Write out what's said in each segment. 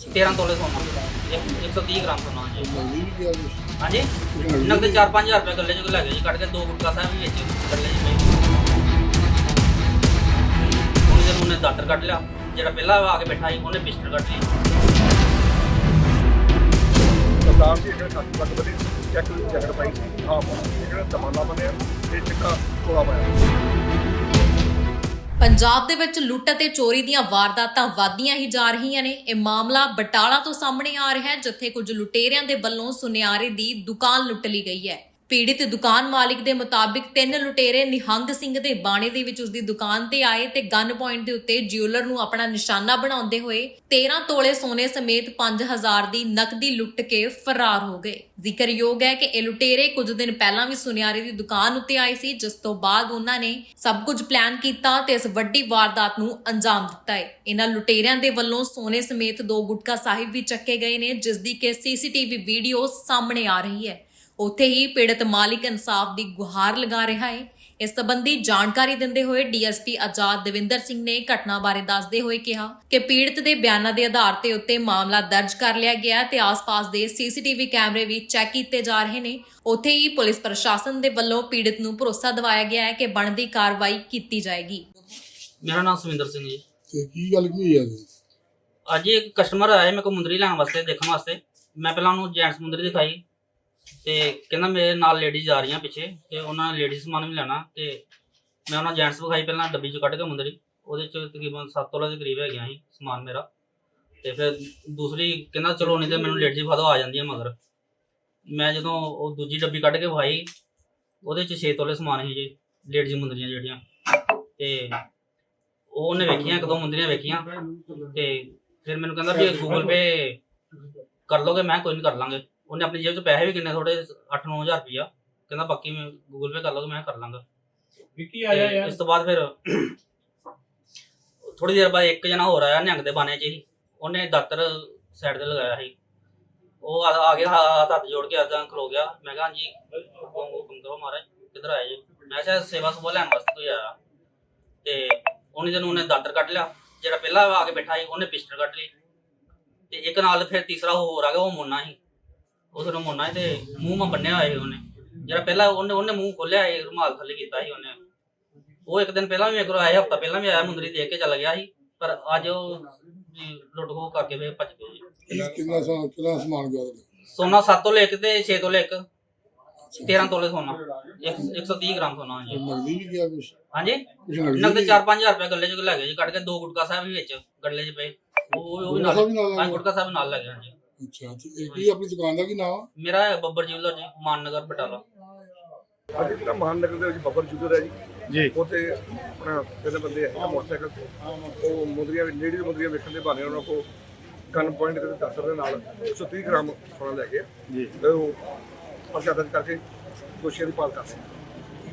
13 ਤੋਲੇ ਸੋਨਾ। ਇੱਕ- 130 ਗ੍ਰਾਮ ਸੋਨਾ ਜੀ। ਨਗਦੀ ਵੀ ਗਿਆ ਕੁਛ। ਹਾਂਜੀ? ਨਗਦੀ ਨਗਦ 4-5000 ਰੁਪਏ ਗੱਲੇ ਚ ਲੈ ਗਏ ਜੀ ਕੱਢ ਕੇ ਦੋ ਗੁਟਕਾ ਸਾਹਿਬ ਵੀ ਵਿੱਚ ਗੱਲੇ ਚ ਪਏ ਉਹਨੇ ਜਦੋਂ ਉਹਨੇ ਦਾਤਰ ਕੱਢ ਲਿਆ ਜਿਹੜਾ ਪਹਿਲਾਂ ਆ ਕੇ ਬੈਠਾ ਸੀ ਉਹਨੇ ਪਿਸਟਲ ਕੱਢ ਲਈ। ਸਰਦਾਰ ਜੀ ਇੱਕ ਖਾਕੀ ਪੱਗ ਬੰਨੀ ਚੈੱਕ ਜੈਕਟ ਪਾਈ ਸੀ ਆਪ। ਇੱਕ ਤਮਾਨਾ ਬਣਿਆ ਤੇ ਚਿੱਟਾ ਕੋਲਾ ਪਾਇਆ। ਪੰਜਾਬ ਦੇ ਵਿੱਚ ਲੁੱਟ ਅਤੇ ਚੋਰੀ ਦੀਆਂ ਵਾਰਦਾਤਾਂ ਵਧਦੀਆਂ ਹੀ ਜਾ ਰਹੀਆਂ ਨੇ। ਇਹ ਮਾਮਲਾ ਬਟਾਲਾ ਤੋਂ ਸਾਹਮਣੇ ਆ ਰਿਹਾ ਹੈ, ਜਿੱਥੇ ਕੁਝ ਲੁਟੇਰਿਆਂ ਦੇ ਵੱਲੋਂ ਸੁਨਿਆਰੇ ਦੀ ਦੁਕਾਨ ਲੁੱਟ ਲਈ ਗਈ ਹੈ। ਪੀੜਿਤ ਦੁਕਾਨ ਮਾਲਿਕ ਦੇ ਮੁਤਾਬਿਕ ਤਿੰਨ ਲੁਟੇਰੇ ਨਿਹੰਗ ਸਿੰਘ ਦੇ ਬਾਣੇ ਦੇ ਵਿੱਚ ਉਸਦੀ ਦੁਕਾਨ ਤੇ ਆਏ ਤੇ ਗਨ ਪੁਆਇੰਟ ਦੇ ਉੱਤੇ ਜਿਊਲਰ ਨੂੰ ਆਪਣਾ ਨਿਸ਼ਾਨਾ ਬਣਾਉਂਦੇ ਹੋਏ 13 ਤੋਲੇ ਸੋਨੇ ਸਮੇਤ 5000 ਦੀ ਨਕਦੀ ਲੁੱਟ ਕੇ ਫਰਾਰ ਹੋ ਗਏ। ਜ਼ਿਕਰਯੋਗ ਹੈ ਕਿ ਇਹ ਲੁਟੇਰੇ ਕੁਝ ਦਿਨ ਪਹਿਲਾਂ ਵੀ ਸੁਨਿਆਰੇ ਦੀ ਦੁਕਾਨ ਉੱਤੇ ਆਏ ਸੀ, ਜਿਸ ਤੋਂ ਬਾਅਦ ਉਹਨਾਂ ਨੇ ਸਭ ਕੁਝ ਪਲਾਨ ਕੀਤਾ ਤੇ ਇਸ ਵੱਡੀ ਵਾਰਦਾਤ ਨੂੰ ਅੰਜਾਮ ਦਿੱਤਾ ਹੈ। ਇਹਨਾਂ ਲੁਟੇਰਿਆਂ ਦੇ ਵੱਲੋਂ ਸੋਨੇ ਸਮੇਤ ਦੋ ਗੁਟਕਾ ਸਾਹਿਬ ਵੀ ਚੱਕੇ ਗਏ ਨੇ, ਜਿਸ ਦੀ ਕਿ ਸੀਸੀਟੀਵੀ ਵੀਡੀਓ ਸਾਹਮਣੇ ਆ ਰਹੀ ਹੈ। ਉੱਥੇ ਹੀ ਪੀੜਤ ਮਾਲਿਕ ਇਨਸਾਫ ਦੀ ਗੁਹਾਰ ਲਗਾ ਰਿਹਾ ਹੈ। ਇਸ ਸੰਬੰਧੀ ਜਾਣਕਾਰੀ ਦਿੰਦੇ ਹੋਏ ਡੀਐਸਪੀ ਆਜ਼ਾਦ ਦਵਿੰਦਰ ਸਿੰਘ ਨੇ ਘਟਨਾ ਬਾਰੇ ਦੱਸਦੇ ਹੋਏ ਕਿਹਾ ਕਿ ਪੀੜਤ ਦੇ ਬਿਆਨਾਂ ਦੇ ਆਧਾਰ ਤੇ ਉੱਤੇ ਮਾਮਲਾ ਦਰਜ ਕਰ ਲਿਆ ਗਿਆ ਤੇ ਆਸ-ਪਾਸ ਦੇ ਸੀਸੀਟੀਵੀ ਕੈਮਰੇ ਵੀ ਚੈੱਕ ਕੀਤੇ ਜਾ ਰਹੇ ਨੇ। ਉੱਥੇ ਹੀ ਪੁਲਿਸ ਪ੍ਰਸ਼ਾਸਨ ਦੇ ਵੱਲੋਂ ਪੀੜਤ ਨੂੰ ਭਰੋਸਾ ਦਿਵਾਇਆ ਗਿਆ ਹੈ ਕਿ ਬਣਦੀ ਕਾਰਵਾਈ ਕੀਤੀ ਜਾਏਗੀ। ਮੇਰਾ ਨਾਮ ਸੁਵਿੰਦਰ ਸਿੰਘ ਜੀ। ਤੇ ਕੀ ਗੱਲ ਕੀ ਹੋਈ ਆ ਜੀ? ਅੱਜ ਇੱਕ ਕਸਟਮਰ ਆਇਆ ਮੇਰੇ ਕੋਲ ਮੁੰਦਰੀ ਲੈਣ ਵਾਸਤੇ ਦੇਖਣ ਵਾਸਤੇ। ਮੈਂ ਪਹਿਲਾਂ ਉਹਨੂੰ ਜੈਂਟਸ ਮੁੰਦਰੀ ਦਿਖਾਈ। ਤੇ ਕਹਿੰਦਾ ਮੇਰੇ ਨਾਲ ਲੇਡੀਜ਼ ਆ ਰਹੀਆਂ ਪਿੱਛੇ ਤੇ ਉਹਨਾਂ ਨੇ ਲੇਡੀਜ਼ ਸਮਾਨ ਵੀ ਲੈਣਾ ਤੇ ਮੈਂ ਉਹਨਾਂ ਜੈਂਟਸ ਵਿਖਾਈ ਪਹਿਲਾਂ ਡੱਬੀ ਚੋਂ ਕੱਢ ਕੇ ਮੁੰਦਰੀ ਉਹਦੇ ਚ ਤਕਰੀਬਨ 7 ਤੋਲੇ ਦੇ ਕਰੀਬ ਹੈਗੀਆਂ ਸੀ ਸਮਾਨ ਮੇਰਾ। ਤੇ ਫਿਰ ਦੂਸਰੀ ਕਹਿੰਦਾ ਚਲੋ ਨਹੀਂ ਤੇ ਮੈਨੂੰ ਲੇਡੀਜ਼ ਵਿਖਾ ਦਿਓ ਆ ਜਾਂਦੀਆਂ ਮਗਰ। ਮੈਂ ਜਦੋਂ ਉਹ ਦੂਜੀ ਡੱਬੀ ਕੱਢ ਕੇ ਵਿਖਾਈ, ਉਹਦੇ ਚ 6 ਤੋਲੇ ਸਮਾਨ ਸੀ ਜੀ ਲੇਡੀਜ਼ ਮੁੰਦਰੀਆਂ ਜਿਹੜੀਆਂ। ਤੇ ਉਹਨੇ ਵੇਖੀਆਂ, ਇੱਕ ਦੋ ਮੁੰਦਰੀਆਂ ਵੇਖੀਆਂ ਤੇ ਫਿਰ ਮੈਨੂੰ ਕਹਿੰਦਾ ਵੀ ਗੂਗਲ ਪੇ ਕਰ ਲੋਗੇ ਮੈਂ ਕੋਈ ਨਹੀਂ ਕਰ ਲਾਂਗੇ। ਉਹਨੇ ਆਪਣੀ ਜੇਬ 'ਚ ਪੈਸੇ ਵੀ ਕਿੰਨੇ ਥੋੜੇ 8-9000 ਰੁਪਇਆ ਕਹਿੰਦਾ ਬਾਕੀ ਮੈਂ ਗੂਗਲ ਪੇ ਕਰ ਲੋਗੇ ਮੈਂ ਕਰ ਲਾਂਗਾ। ਵਿੱਕੀ ਤੇ ਇਸ ਤੋਂ ਬਾਅਦ ਫਿਰ ਥੋੜੀ ਦੇਰ ਬਾਅਦ ਇੱਕ ਜਣਾ ਹੋਰ ਆਇਆ ਨਿਹੰਗ ਦੇ ਬਾਣੇ 'ਚ ਹੀ। ਉਹਨੇ ਦਾਤਰ ਸਾਈਡ ਤੇ ਲਗਾਇਆ ਸੀ। ਉਹ ਆ ਆ ਗਿਆ ਹੱਥ ਹੱਥ ਜੋੜ ਕੇ ਆਦਾ ਖਲੋ ਗਿਆ। ਮੈਂ ਕਿਹਾ ਹਾਂਜੀ ਹੁਕਮ ਹੁਕਮ ਕਰੋ ਮਹਾਰਾਜ ਕਿੱਧਰ ਆਏ ਜੀ? ਮੈਂ ਕਿਹਾ ਸੇਵਾ ਸੁਭਾ ਲੈਣ ਵਾਸਤੇ ਕੋਈ ਆਇਆ। ਤੇ ਉਹਨੇ ਜਦੋਂ ਉਹਨੇ ਦਾਤਰ ਕੱਢ ਲਿਆ ਜਿਹੜਾ ਪਹਿਲਾਂ ਆ ਕੇ ਬੈਠਾ ਸੀ ਉਹਨੇ ਪਿਸਟਲ ਕੱਢ ਲਈ। ਤੇ ਇੱਕ ਨਾਲ ਫਿਰ ਤੀਸਰਾ ਹੋਰ ਆ ਗਿਆ ਉਹ ਮੁੰਨਾ ਸੀ। ਉਹ ਫਿਰ ਮੁੰਨਾ ਸੀ ਤੇ ਮੂੰਹ ਮਾ ਬੰਨਿਆ ਹੋਇਆ ਸੀ ਉਹਨੇ। ਜਿਹੜਾ ਪਹਿਲਾਂ ਉਹਨੇ ਉਹਨੇ ਮੂੰਹ ਖੋਲਿਆ ਸੀ ਰੁਮਾਲ ਥੱਲੇ ਕੀਤਾ ਸੀ ਉਹਨੇ। ਉਹ ਇੱਕ ਦਿਨ ਪਹਿਲਾਂ ਵੀ ਮੇਰੇ ਕੋਲ ਆਇਆ ਹਫਤਾ ਪਹਿਲਾਂ ਵੀ ਆਇਆ ਮੁੰਦਰੀ ਦੇਖ ਕੇ ਚੱਲ ਗਿਆ ਸੀ। ਪਰ ਅੱਜ ਉਹ ਜੀ ਲੁੱਟ ਖੋ ਕਰਕੇ ਫਿਰ ਭੱਜ ਗਏ ਜੀ ਕਿੰਨਾ ਸਾ ਕਿੰਨਾ ਸਮਾਨ ਗਿਆ ਉਹਦਾ? ਸੋਨਾ 7 ਤੋਂ ਲੈ ਕੇ ਤੇ 6 ਤੋਂ ਲੈ ਕੇ 13 ਤੋਲੇ ਸੋਨਾ। ਇੱਕ- 130 ਗ੍ਰਾਮ ਸੋਨਾ ਤੇ ਜੀ ਨਗਦੀ ਵੀ ਗਿਆ ਕੁਛ? ਹਾਂਜੀ? ਕੁਛ ਨਗਦੀ ਨਗਦ ਵੀ 4-5000 ਰੁਪਏ ਗੱਲੇ ਚ ਲੈ ਗਏ ਜੀ ਕੱਢ ਕੇ ਦੋ ਗੁਟਕਾ ਸਾਹਿਬ ਵੀ ਵਿੱਚ ਗੱਲੇ ਚ ਪਏ। ਉਹ ਉਹ- ਵੀ ਨਾਲ ਸਾਹਿਬ ਵੀ ਨਾਲ ਲੈ ਹਾਂ ਗਏ? ਗੁਟਕਾ ਸਾਹਿਬ ਨਾਲ ਲੈ ਗਏ ਜੀ ਅੱਛਾ ਤੇ ਇਹ ਕੀ ਆਪਣੀ ਦੁਕਾਨ ਦਾ ਕੀ ਨਾਮ ਆ? ਮੇਰਾ ਹੈ ਬੱਬਰ ਜਿਊਲਰ ਜੀ ਮਾਨਨਗਰ ਬਟਾਲਾ। ਅੱਜ ਜਿਹੜਾ ਮਹਾਨਗਰ ਦੇ ਵਿੱਚ ਬੱਬਰ ਜੁਗਰ ਹੈ ਜੀ ਜੀ। ਉੱਥੇ ਆਪਣਾ ਤਿੰਨ ਬੰਦੇ ਹੈ ਮੋਟਰਸਾਈਕਲ ਤੇ। ਉਹ ਮੁੰਦਰੀਆਂ ਲੇਡੀਜ਼ ਮੁੰਦਰੀਆਂ ਵੇਖਣ ਦੇ ਬਹਾਨੇ ਉਹਨਾਂ ਕੋ ਗਨ ਪੁਆਇੰਟ ਦੇ ਦਾਤਰ ਦੇ ਨਾਲ 130 ਗ੍ਰਾਮ ਸੋਨਾ ਲੈ ਗਏ ਜੀ। ਉਹ ਪਰਚਾ ਦਰਜ ਕਰਕੇ ਦੋਸ਼ੀਆਂ ਦੀ ਭਾਲ ਕਰ ਉਹ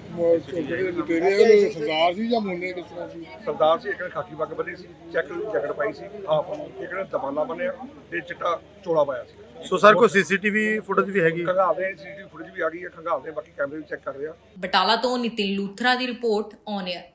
ਜਿਹੜੇ ਲੁਟੇਰੇ ਆ ਉਹ ਸਰਦਾਰ ਸੀ ਜਾਂ ਮੁੰਨੇ ਕਿਸ ਤਰ੍ਹਾਂ ਸੀ ਸਰਦਾਰ ਸੀ ਇੱਕ ਨੇ ਖਾਕੀ ਪੱਗ ਬੰਨੀ ਸੀ ਚੈੱਕ ਜੈਕਟ ਪਾਈ ਸੀ ਆਪ ਇੱਕ ਨੇ ਦਮਾਨਾ ਬੰਨਿਆ ਤੇ ਚਿੱਟਾ ਚੋਲਾ ਪਾਇਆ ਸੀ। ਸੋ ਸਰ ਕੋਈ ਸੀਸੀਟੀਵੀ ਫੁਟੇਜ ਵੀ ਹੈਗੀ? ਖੰਗਾਲਦੇ ਸੀਸੀਟੀਵੀ ਫੁਟੇਜ ਵੀ ਆ ਗਈ ਹੈ ਖੰਗਾਲਦੇ ਬਾਕੀ ਕੈਮਰੇ ਵੀ ਚੈੱਕ ਕਰ ਰਹੇ। ਆ ਬਟਾਲਾ ਤੋਂ ਨਿਤਿਨ ਲੂਥਰਾ ਦੀ ਰਿਪੋਰਟ ਔਨ 에ਅਰ